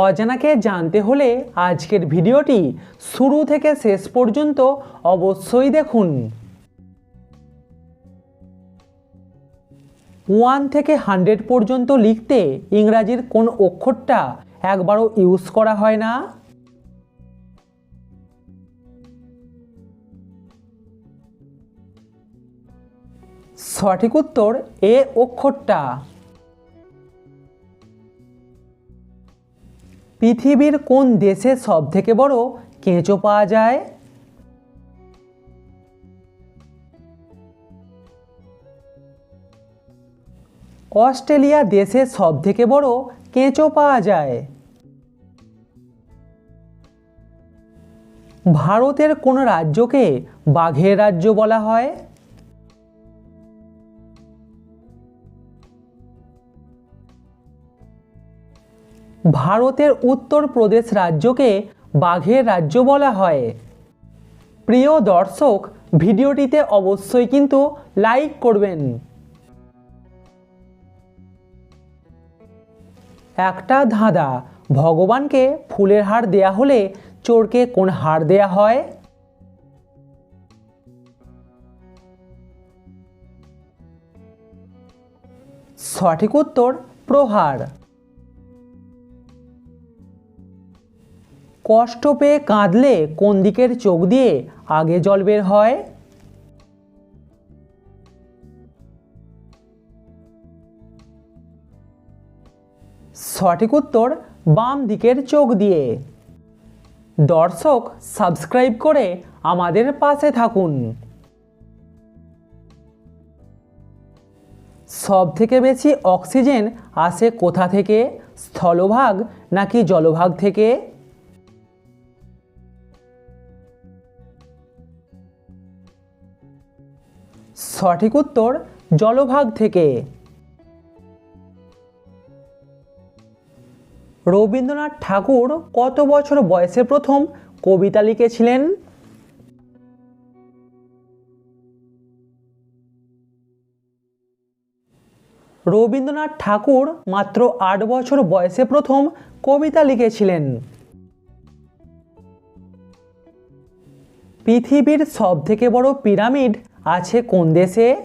অজানাকে জানতে হলে আজকের ভিডিওটি শুরু থেকে শেষ পর্যন্ত অবশ্যই দেখুন। ওয়ান থেকে হান্ড্রেড পর্যন্ত লিখতে ইংরাজির কোন অক্ষরটা একবারও ইউজ করা হয় না। সঠিক উত্তর এ অক্ষরটা। পৃথিবীর কোন দেশে সব থেকে বড় কেঁচো পাওয়া যায়? অস্ট্রেলিয়া দেশে সব থেকে বড় কেঁচো পাওয়া যায়? ভারতের কোন রাজ্যকে বাঘের রাজ্য বলা হয়? ভারতের উত্তরপ্রদেশ রাজ্যকে বাঘের রাজ্য বলা হয়। প্রিয় দর্শক, ভিডিওটিতে অবশ্যই কিন্তু লাইক করবেন। একটা ধাঁধা, ভগবানকে ফুলের হার দেয়া হলে চোরকে কোন হার দেয়া হয়? সঠিক উত্তর, প্রহার। কষ্ট পেয়ে কাঁদলে কোন দিকের চোখ দিয়ে আগে জল বের হয়? সঠিক উত্তর, বাম দিকের চোখ দিয়ে। দর্শক, সাবস্ক্রাইব করে আমাদের পাশে থাকুন। সব থেকে বেশি অক্সিজেন আসে কোথা থেকে? স্থলভাগ নাকি জলভাগ থেকে? সঠিক উত্তর জলভাগ থেকে। রবীন্দ্রনাথ ঠাকুর কত বছর বয়সে প্রথম কবিতা লিখেছিলেন? রবীন্দ্রনাথ ঠাকুর মাত্র আট বছর বয়সে প্রথম কবিতা লিখেছিলেন। পৃথিবীর সব থেকে বড় পিরামিড আছে কোন দেশে?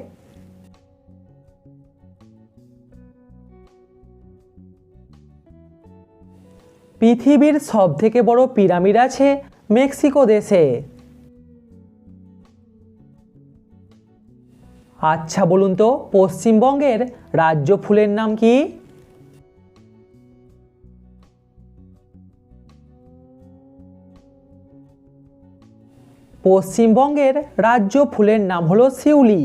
পৃথিবীর সব থেকে বড় পিরামিড আছে মেক্সিকো দেশে। আচ্ছা বলুন তো, পশ্চিমবঙ্গের রাজ্য ফুলের নাম কি? পশ্চিমবঙ্গের রাজ্য ফুলের নাম হলো শিউলি।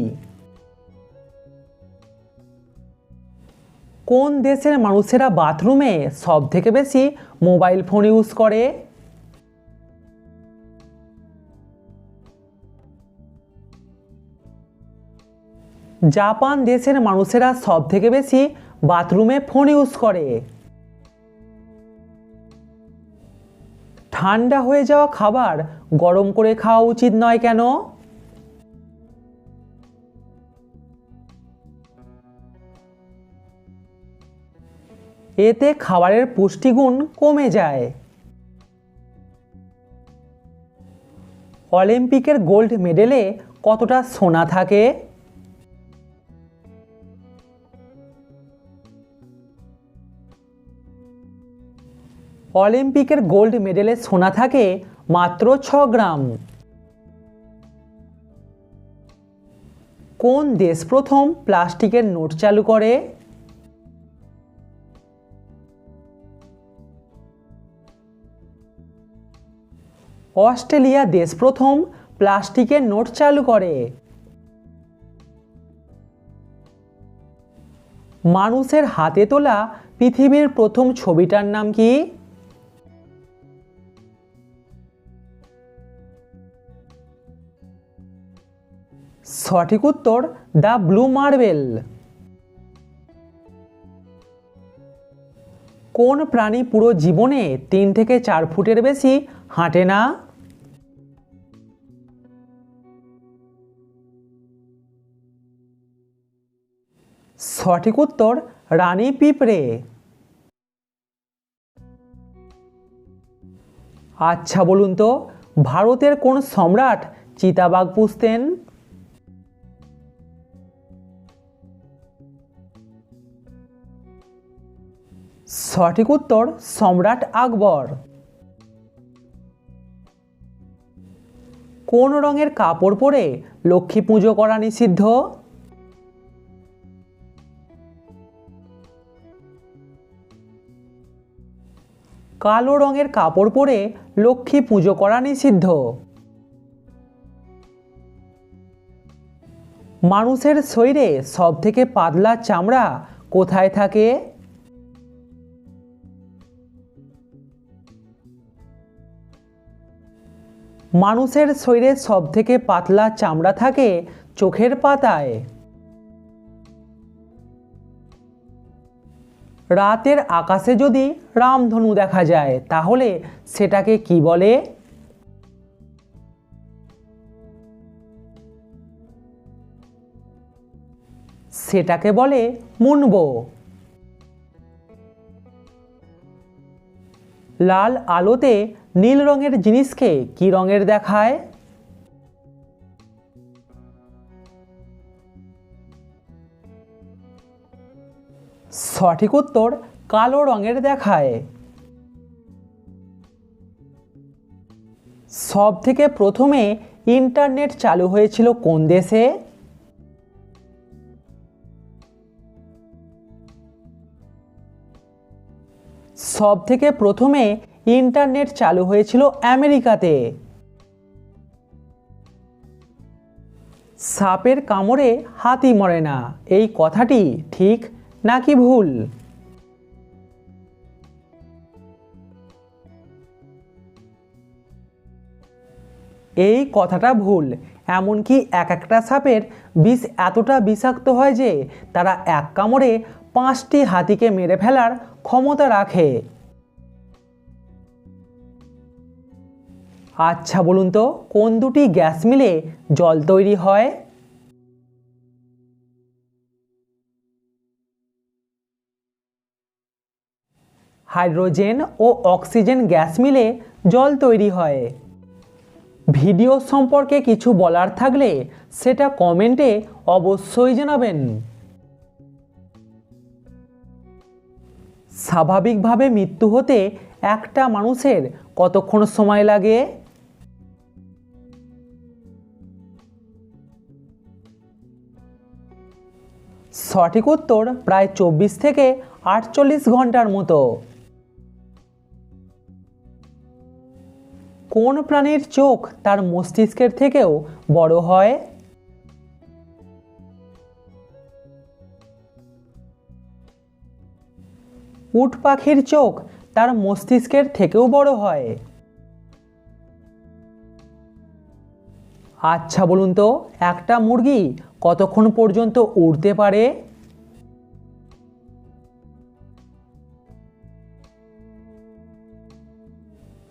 কোন দেশের মানুষেরা বাথরুমে সব থেকে বেশি মোবাইল ফোন ইউজ করে? জাপান দেশের মানুষেরা সব থেকে বেশি বাথরুমে ফোন ইউজ করে। ঠান্ডা হয়ে যাওয়া খাবার গরম করে খাওয়া উচিত নয় কেন? এতে খাবারের পুষ্টিগুণ কমে যায়। অলিম্পিকের গোল্ড মেডেলে কতটা সোনা থাকে? অলিম্পিকের গোল্ড মেডেলে সোনা থাকে মাত্র ছ গ্রাম। কোন দেশ প্রথম প্লাস্টিকের নোট চালু করে? অস্ট্রেলিয়া দেশ প্রথম প্লাস্টিকের নোট চালু করে। মানুষের হাতে তোলা পৃথিবীর প্রথম ছবিটার নাম কি? সঠিক উত্তর, দ্য ব্লু মার্বেল। কোন প্রাণী পুরো জীবনে তিন থেকে চার ফুটের বেশি? হাঁটে না। সঠিক উত্তর, রানী পিঁপড়ে। আচ্ছা বলুন তো, ভারতের কোন সম্রাট চিতাবাঘ পুষতেন? সঠিক উত্তর সম্রাট আকবর। কোন রঙের কাপড় পরে লক্ষ্মী পুজো করা নিষিদ্ধ? কালো রঙের কাপড় পরে লক্ষ্মী পুজো করা নিষিদ্ধ। মানুষের শরীরে সব থেকে পাতলা চামড়া কোথায় থাকে? মানুষের শরীরে সব থেকে পাতলা চামড়া থাকে চোখের পাতায়। রাতের আকাশে যদি রামধনু দেখা যায়, তাহলে সেটাকে কি বলে? সেটাকে বলে মুনবো। লাল আলোতে নীল রঙের জিনিসকে কি রঙের দেখায়? সঠিক উত্তর কালো রঙের দেখায়। সব থেকে প্রথমে ইন্টারনেট চালু হয়েছিল কোন দেশে? সব থেকে প্রথমে ইন্টারনেট চালু হয়েছিল আমেরিকাতে। সাপের কামড়ে হাতি মরে না, এই কথাটি ঠিক নাকি ভুল? এই কথাটা ভুল, এমনকি এক একটা সাপের বিষ এতটা বিষাক্ত হয় যে তারা এক কামড়ে পাঁচটি হাতিকে মেরে ফেলার ক্ষমতা রাখে। আচ্ছা বলুন তো, কোন দুটি গ্যাস মিলে জল তৈরি হয়? হাইড্রোজেন ও অক্সিজেন গ্যাস মিলে জল তৈরি হয়। ভিডিও সম্পর্কে কিছু বলার থাকলে সেটা কমেন্টে অবশ্যই জানাবেন। স্বাভাবিকভাবে মৃত্যু হতে একটা মানুষের কতক্ষণ সময় লাগে? সঠিক উত্তর প্রায় চব্বিশ থেকে আটচল্লিশ ঘণ্টার মতো। কোন প্রাণীর চোখ তার মস্তিষ্কের থেকেও বড় হয়? উট পাখির চোখ তার মস্তিষ্কের থেকেও বড় হয়। আচ্ছা বলুন তো, একটা মুরগি কতক্ষণ পর্যন্ত উড়তে পারে?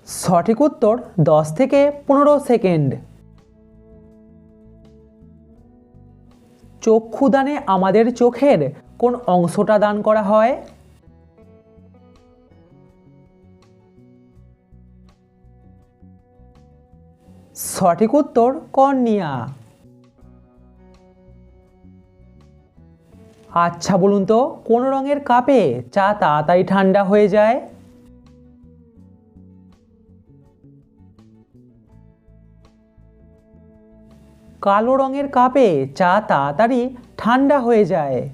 সঠিক উত্তর দশ থেকে পনেরো সেকেন্ড। চক্ষুদানে আমাদের চোখের কোন অংশটা দান করা হয়? সঠিক উত্তর কর্নিয়া। আচ্ছা বলুন তো, কোন রঙের কাপে চা তাড়াতাড়ি ঠান্ডা হয়ে যায়? কালো রঙের কাপে চা তাড়াতাড়ি ঠান্ডা হয়ে যায়।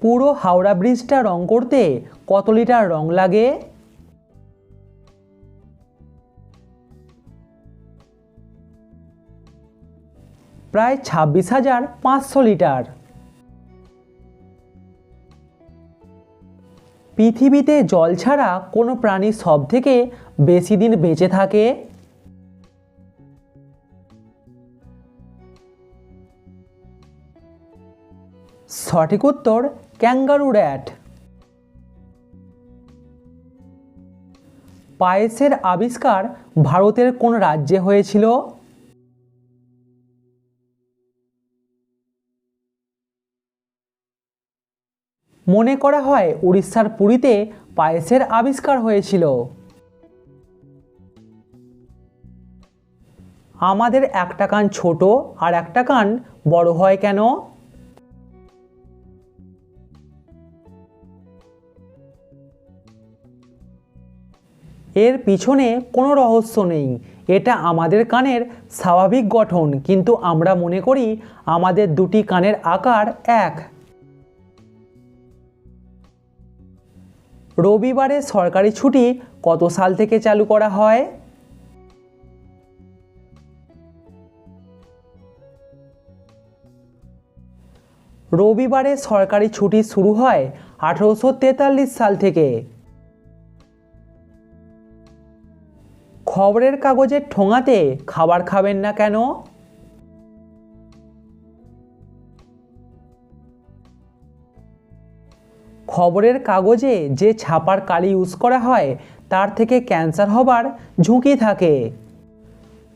পুরো হাওড়া ব্রিজটা রং করতে কত লিটার রং লাগে? প্রায় ছাব্বিশ হাজার পাঁচশো লিটার। পৃথিবীতে জল ছাড়া কোনো প্রাণী সব থেকে বেশি দিন বেঁচে থাকে? সঠিক উত্তর, ক্যাঙ্গারু র্যাট। পায়েসের আবিষ্কার ভারতের কোন রাজ্যে হয়েছিল? মনে করা হয় উড়িষ্যার পুরীতে পায়েসের আবিষ্কার হয়েছিল। আমাদের একটা কান ছোট আর একটা কান বড় হয় কেন? এর পিছনে কোনো রহস্য নেই। এটা আমাদের কানের স্বাভাবিক গঠন, কিন্তু আমরা মনে করি আমাদের দুটি কানের আকার এক। রবিবারে সরকারি ছুটি কত সাল থেকে চালু করা হয়? রবিবারে সরকারি ছুটি শুরু হয় আঠেরোশো তেতাল্লিশ সাল থেকে। খবরের কাগজের ঠোঙাতে খাবার খাবেন না কেন? খবরের কাগজে যে ছাপার কালি ইউজ করা হয়, তার থেকে ক্যান্সার হবার ঝুঁকি থাকে।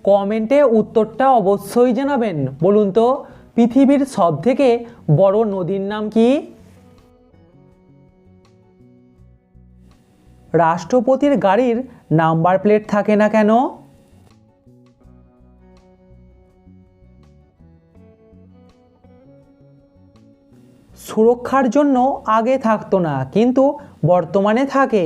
কমেন্টে উত্তরটা অবশ্যই জানাবেন। বলুন তো, পৃথিবীর সব থেকে বড় নদীর নাম কি? রাষ্ট্রপতির গাড়ির নাম্বার প্লেট থাকে না কেন? সুরক্ষার জন্য আগে থাকতো না কিন্তু বর্তমানে থাকে।